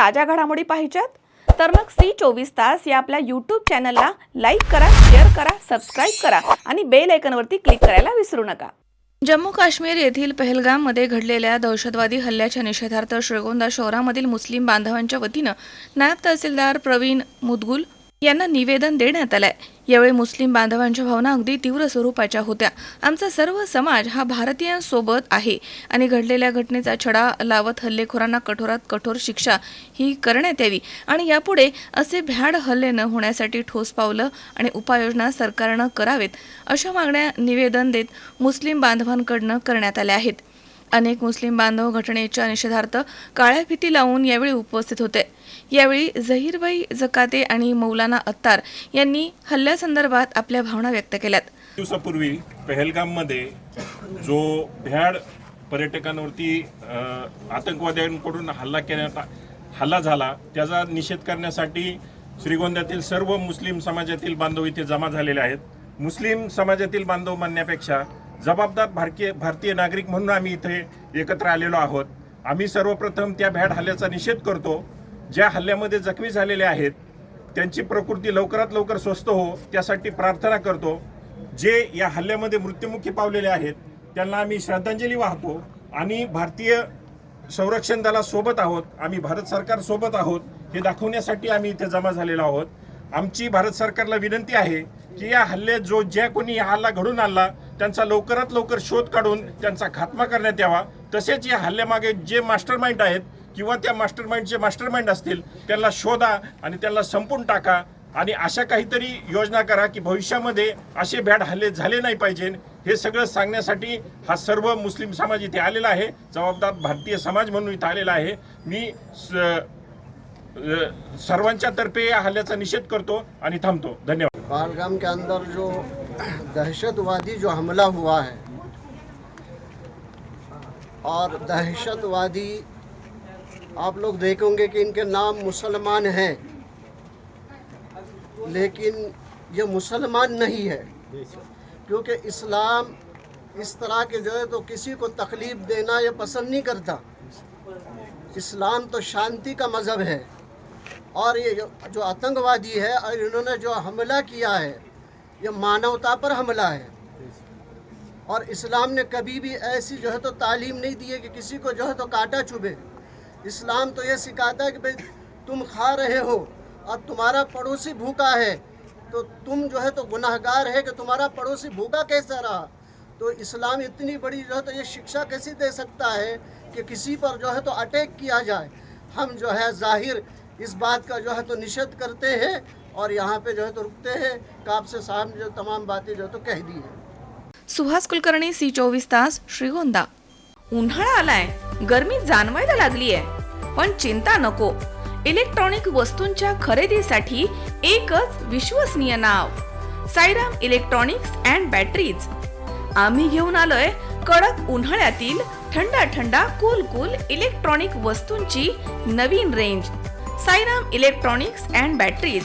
ताज्या घडामोडी पाहिजेत? तर मग सी चोवीस तास या आपल्या यूट्यूब चॅनलला लाईक करा शेअर करा सबस्क्राईब करा आणि बेल आयकनवरती क्लिक करायला विसरू नका. जम्मू काश्मीर येथील पहलगाममध्ये घडलेल्या दहशतवादी हल्ल्याच्या निषेधार्थ श्रीगोंदा शहरामधील मुस्लिम बांधवांच्या वतीनं नायब तहसीलदार प्रवीण मुदगुल यांना निवेदन देण्यात आलं आहे यावेळी मुस्लिम बांधवांच्या भावना अगदी तीव्र स्वरूपाच्या होत्या. आमचा सर्व समाज हा भारतीयांसोबत आहे. आणि घडलेल्या घटनेचा छडा लावत हल्लेखोरांना कठोरात कठोर शिक्षा ही करण्यात यावी. आणि यापुढे असे भ्याड हल्ले न होण्यासाठी ठोस पावलं आणि उपाययोजना सरकारनं करावेत अशा मागण्या निवेदन देत मुस्लिम बांधवांकडनं करण्यात आल्या आहेत. अनेक मुस्लिम बांधव घटनेच्या निषेधार्थ काळ्या भीती लावून यावेळी उपस्थित होते. यावेळी झहीरबाई जकाते आणि मौलाना अत्तार यांनी हल्ल्यासंदर्भात आपल्या भावना व्यक्त केल्यात. दिवसापूर्वी पहलगाममध्ये जो भ्याड पर्यटकांवरती आतंकवाद्यांकडून हल्ला करण्यात हल्ला झाला त्याचा निषेध करण्यासाठी श्रीगोंद्यातील सर्व मुस्लिम समाजातील बांधव इथे जमा झालेले आहेत. मुस्लिम समाजातील बांधव म्हणण्यापेक्षा जबाबदार भारतीय भारतीय नागरिक म्हणून आम्ही इथे एकत्र आलेलो आहोत. आम्ही सर्वप्रथम त्या भ्याड हल्ल्याचा निषेध करतो. ज्या हल्ल्यामध्ये जखमी झालेले आहेत त्यांची प्रकृती लवकरात लवकर स्वस्थ हो त्यासाठी प्रार्थना करतो. जे या हल्ल्यामध्ये मृत्युमुखी पावलेले आहेत त्यांना आम्ही श्रद्धांजली वाहतो. आणि भारतीय संरक्षण दलासोबत आहोत. आम्ही भारत सरकारसोबत आहोत. हे दाखवण्यासाठी आम्ही इथे जमा झालेलो आहोत. आमची भारत सरकारला विनंती आहे की या हल्ल्यात जो ज्या कोणी हा हल्ला घडून आणला त्यांचा लवकरात लवकर शोध काढून त्यांचा खात्मा करण्यात यावा. तसेच या हल्ल्यामागे जे मास्टर माइंड आहेत किंवा त्या मास्टर माइंडचे मास्टर माइंड असतील त्यांना शोधा आणि त्यांना संपून टाका आणि अशा काहीतरी योजना करा की भविष्यामध्ये असे भ्याड हल्ले झाले नाही पाहिजे. हे सगळं सांगण्यासाठी हा सर्व मुस्लिम समाज इथे आलेला आहे. जबाबदार भारतीय समाज म्हणून इथे आलेला आहे. मी स- सर्वांच्या तर्फे या हल्ल्याचा निषेध करतो आणि थांबतो. धन्यवाद. पहलगाम के अंदर जो दहशतवादी जो हमला हुआ है और दहशतवादी आप लोग देखेंगे कि इनके नाम मुसलमान हैं लेकिन ये मुसलमान नहीं है क्योंकि इस्लाम इस तरह के जो है तो किसी को तकलीफ देना ये पसंद नहीं करता इस्लाम तो शांति का मज़हब है और ये जो, जो आतंकवादी है और इन्होंने जो हमला किया है ये मानवता पर हमला है। और इस्लाम ने कभी भी ऐसी जो है तो तालीम नहीं दी है कि किसी को जो है तो काटा चुभे इस्लाम तो ये सिखाता है कि भाई, तुम खा रहे हो और तुम्हारा पड़ोसी भूखा है तो तुम जो है तो गुनाहगार है कि तुम्हारा पड़ोसी भूखा कैसा रहा? तो इस्लाम इतनी बड़ी जो है तो ये शिक्षा कैसी दे सकता है कि किसी पर जो है तो अटैक किया जाए? हम जो है ज़ाहिर इस बात का जो है तो निषेध करते हैं और यहाँ पे जो है तो रुकते हैं कि साहब ने जो तमाम बातें जो तो कह दी है। सुहास कुलकर्णी सी चोवीस तास श्रीगोंदा। उन्हाळा आलाय गर्मी जाणवायला आहे पण चिंता नको. इलेक्ट्रॉनिक वस्तूंच्या खरेदीसाठी एकच विश्वसनीय नाव साईराम इलेक्ट्रॉनिक्स अँड बॅटरीज. आम्ही घेऊन आलोय कडक उन्हाळ्यातील थंडा थंडा कूल कूल इलेक्ट्रॉनिक वस्तूंची नवीन range Sairam electronics and batteries.